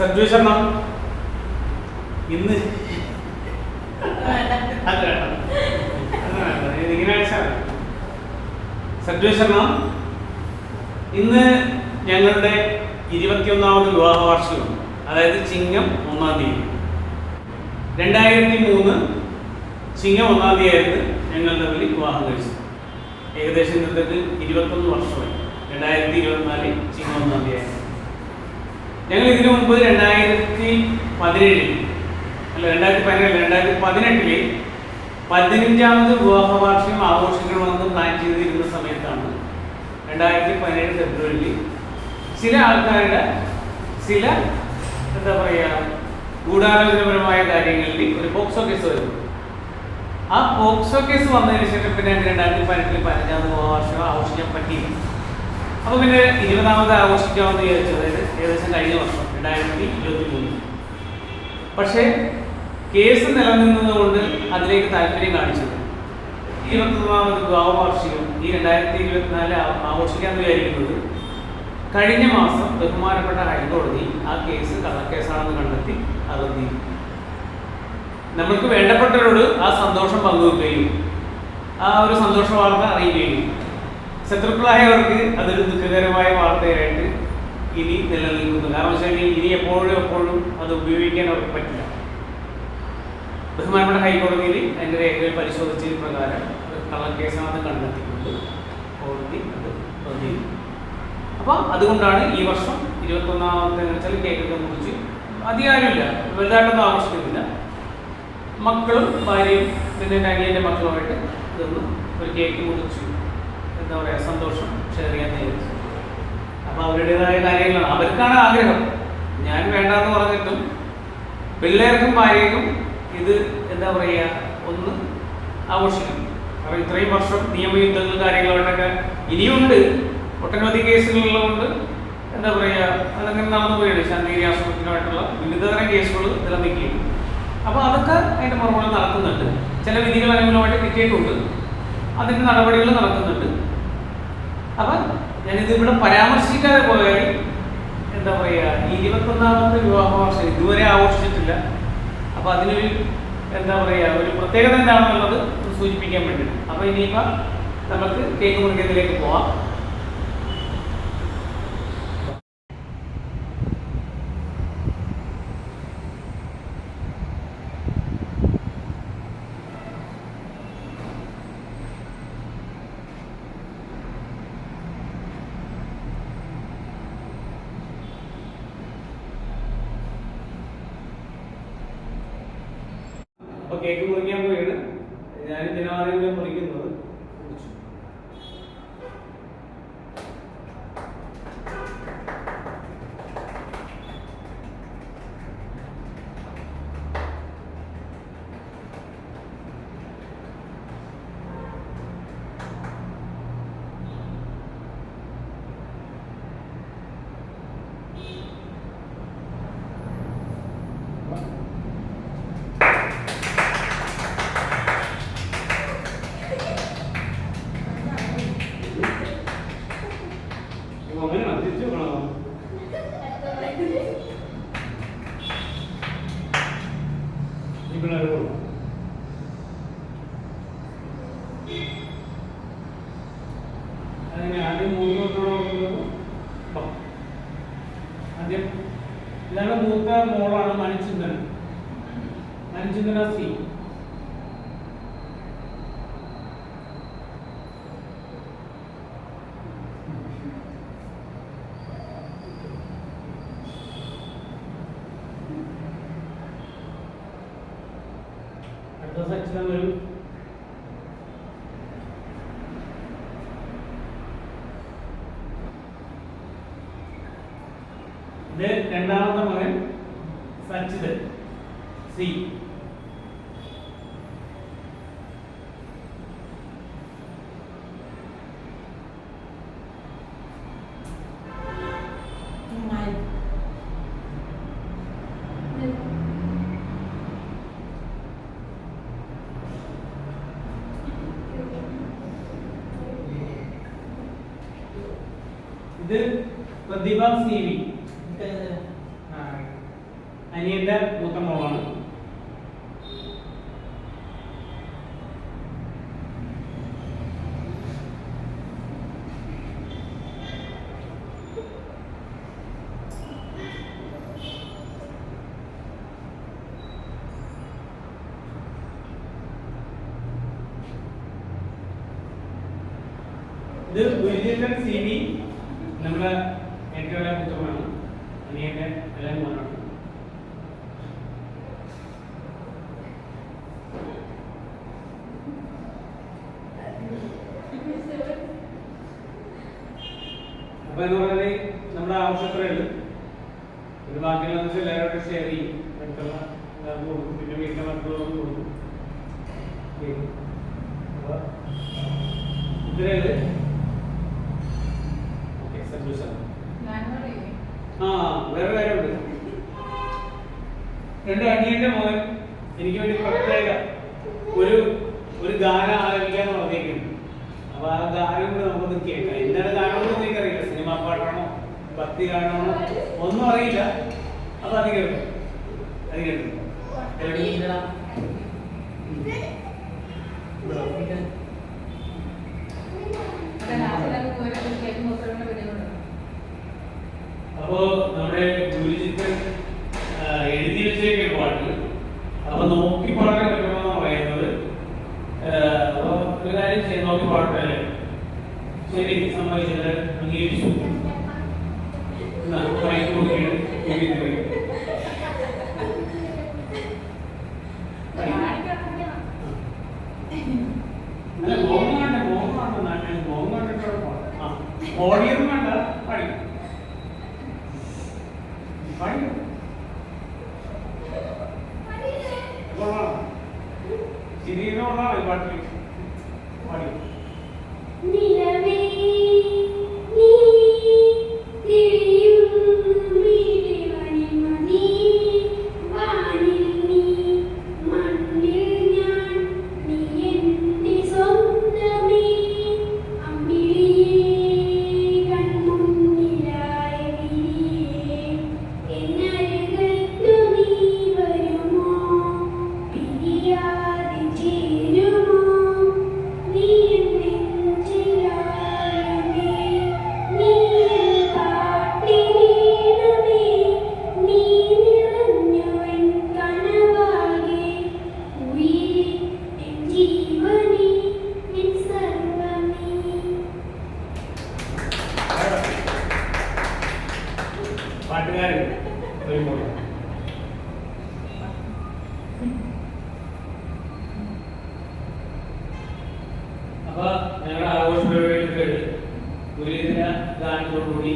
സദ്വേഷണം ഇന്ന് അത് വേണ്ട. ഇങ്ങനെ. ഇന്ന് ഞങ്ങളുടെ ഇരുപത്തിയൊന്നാമത് വിവാഹ വാർഷികം അതായത് ചിങ്ങം ഒന്നാം തീയതി. രണ്ടായിരത്തി മൂന്ന് ചിങ്ങം ഒന്നാം തീയതി ആയിരുന്നു ഞങ്ങൾ തമ്മിൽ വിവാഹം കഴിച്ചത്. ഏകദേശം ഇന്നത്തേക്ക് ഇരുപത്തൊന്ന് വർഷമായി. രണ്ടായിരത്തി ഇരുപത്തിനാല് ചിങ്ങം ഒന്നാം തീയതി ആയിരുന്നു. ഞങ്ങൾ ഇതിനു മുമ്പ് രണ്ടായിരത്തി പതിനേഴിൽ അല്ല രണ്ടായിരത്തി പതിനേഴ് രണ്ടായിരത്തി പതിനെട്ടിൽ പതിനഞ്ചാമത് വിവാഹ വാർഷികം ആഘോഷിക്കണമെന്ന് പ്ലാൻ ചെയ്തിരുന്ന സമയത്താണ് രണ്ടായിരത്തി പതിനേഴ് ഫെബ്രുവരിയിൽ ചില ആൾക്കാരുടെ ചില എന്താ പറയുക ഗൂഢാലോചനപരമായ കാര്യങ്ങളിൽ ഒരു പോക്സോ കേസ് വരുന്നു. ആ പോക്സോ കേസ് വന്നതിന് ശേഷം പിന്നെ രണ്ടായിരത്തി പതിനെട്ടിൽ പതിനഞ്ചാമത് വിവാഹ വാർഷികം ആഘോഷിക്കാൻ പറ്റിയില്ല. അപ്പൊ പിന്നെ ഇരുപതാമത് ആഘോഷിക്കാമെന്ന് വിചാരിച്ചു. അതായത് ഏകദേശം കഴിഞ്ഞ വർഷം രണ്ടായിരത്തി ഇരുപത്തി മൂന്ന് പക്ഷേ കേസ് നിലനിന്നതുകൊണ്ട് അതിലേക്ക് താല്പര്യം കാണിച്ചത്. ഇരുപത്തൊന്നാമത് ഗാവവാർഷികം വാർഷികം ഈ രണ്ടായിരത്തി ഇരുപത്തിനാല് ആഘോഷിക്കാമെന്ന് വിചാരിക്കുന്നത് കഴിഞ്ഞ മാസം ബഹുമാനപ്പെട്ട ഹൈക്കോടതി ആ കേസ് കള്ളക്കേസാണെന്ന് കണ്ടെത്തി ചെയ്തു. നമ്മൾക്ക് വേണ്ടപ്പെട്ടവരോട് ആ സന്തോഷം പങ്കുവെക്കുകയും ആ ഒരു സന്തോഷ വാർത്ത അറിയുകയും ശത്രുക്കളായവർക്ക് അതൊരു ദുഃഖകരമായ വാർത്തയായിട്ട് ഇനി നിലനിൽക്കുന്നു. കാരണം വെച്ചാൽ ഇനി എപ്പോഴും എപ്പോഴും അത് ഉപയോഗിക്കാൻ അവർക്ക് പറ്റില്ല. ബഹുമാനപ്പെട്ട ഹൈക്കോടതിയിൽ അതിന്റെ രേഖകൾ പരിശോധിച്ചതിന് പ്രകാരം കള്ളക്കേസാണ് കണ്ടെത്തിയിട്ടുണ്ട്. കോടതി അത് അപ്പോൾ അതുകൊണ്ടാണ് ഈ വർഷം ഇരുപത്തൊന്നാമത്തെ വെച്ചാൽ കേക്കത്തെ കുറിച്ച് അധികാരമില്ല. വലുതായിട്ടൊന്നും ആവശ്യമില്ല മക്കളും ഭാര്യയും പിന്നെ അനിയന്റെ മക്കളുമായിട്ട് ഇതൊന്ന് ഒരു കേക്ക് മുറിച്ചു എന്താ പറയുക സന്തോഷം ഷെയർ ചെയ്യാൻ വിചാരിച്ചു അപ്പോൾ അവരുടേതായ കാര്യങ്ങളാണ്. അവർക്കാണ് ആഗ്രഹം. ഞാൻ വേണ്ടാന്ന് പറഞ്ഞിട്ടും പിള്ളേർക്കും ഭാര്യയ്ക്കും ഇത് എന്താ പറയുക ഒന്ന് ആഘോഷിക്കും കാരണം ഇത്രയും വർഷം നിയമയുദ്ധങ്ങൾ കാര്യങ്ങളായിട്ടൊക്കെ ഇനിയുണ്ട്. ഒട്ടനവധി കേസുകളുള്ളതുകൊണ്ട് എന്താ പറയുക അതങ്ങനെ നടന്നു പോയാണ് ശാന്തിഗിരി ആശ്രമത്തിനായിട്ടുള്ള വിവിധതരം കേസുകൾ നിലനിൽക്കുകയും. അപ്പോൾ അതൊക്കെ അതിന്റെ മറുപടി നടക്കുന്നുണ്ട്. ചില വിധികൾ അനുകൂലമായിട്ട് കിട്ടിയിട്ടുണ്ട്. അതിന്റെ നടപടികൾ നടക്കുന്നുണ്ട്. അപ്പം ഞാനിത് ഇവിടെ പരാമർശിക്കാതെ പോയാൽ എന്താ പറയുക ഇരുപത്തൊന്നാമത്തെ വിവാഹ വർഷം ഇതുവരെ ആഘോഷിച്ചിട്ടില്ല. അപ്പോൾ അതിനൊരു എന്താ പറയുക ഒരു പ്രത്യേകത എന്താണെന്നുള്ളത് സൂചിപ്പിക്കാൻ വേണ്ടിയിട്ട് അപ്പോൾ ഇനിയിപ്പോൾ നമുക്ക് കേക്ക് മുറിക്കുന്നതിലേക്ക് പോവാം അപ്പോൾ കേക്ക് മുറിക്കാൻ പോയാണ്. ഞാൻ ഇതിനാദ്യം മുറിക്കുന്നത്. മൂത്ത മോളാണ് മനുചിന്തന മനുചിന്തന സി. അടുത്ത വരും. രണ്ടാമത്തെ മകൻ. സച്ചിത് സി ഇത് പ്രതിഭ സി വി ആ. അനിയന്റെ മൂത്ത മോളാണ്. ഇത് ഗുരുജീന്ദ്രൻ സി വി നമ്മുടെ ഏറ്റവും പുത്രനാണ് അനിയന്റെ എല്ലാം മോനാണ് അപ്പൊ എന്ന് പറഞ്ഞാൽ നമ്മുടെ ആവശ്യത്തിലുണ്ട് ഒരു ബാക്കിയുള്ള എല്ലാവരോടും ഷെയർ ചെയ്യും. അടുത്തുള്ള കൊടുക്കും. പിന്നെ വീട്ടിലെ മറ്റുള്ളവർക്ക് കൊടുക്കും. രണ്ട് അടിയന്റെ മോൻ എനിക്ക് വേണ്ടി പ്രത്യേക ഒരു ഒരു ഗാനം ആരംഭിക്കാൻ പറഞ്ഞേക്കുന്നു അപ്പൊ ആ ഗാനം കൂടെ നമുക്കൊന്ന് കേൾക്കാം. എന്താണ് ഗാനം എനിക്കറിയില്ല. സിനിമാ പാട്ടാണോ ഭക്തി ഗാനമാണോ? ഒന്നും അറിയില്ല. അപ്പൊ അത് അത് കേൾക്കും. അപ്പോ നമ്മുടെ ഗുരുജിത്തൻ എഴുതി വെച്ചേക്കുന്ന പാട്ട്. അപ്പൊ നോക്കി പാടാൻ പറ്റുമെന്നാണ് പറയുന്നത് അപ്പൊ ഒരു കാര്യം നോക്കി പാടല്ലേ സമ്മതിച്ചത് അംഗീകരിച്ചു. അല്ല മോഹം ഓടിയൊന്നും പാട്ടുകാരൻ ഒരു അപ്പൊ ഞങ്ങളുടെ ആഘോഷ പരിപാടികൾ ഗുരുദിന ഗാനത്തോടുകൂടി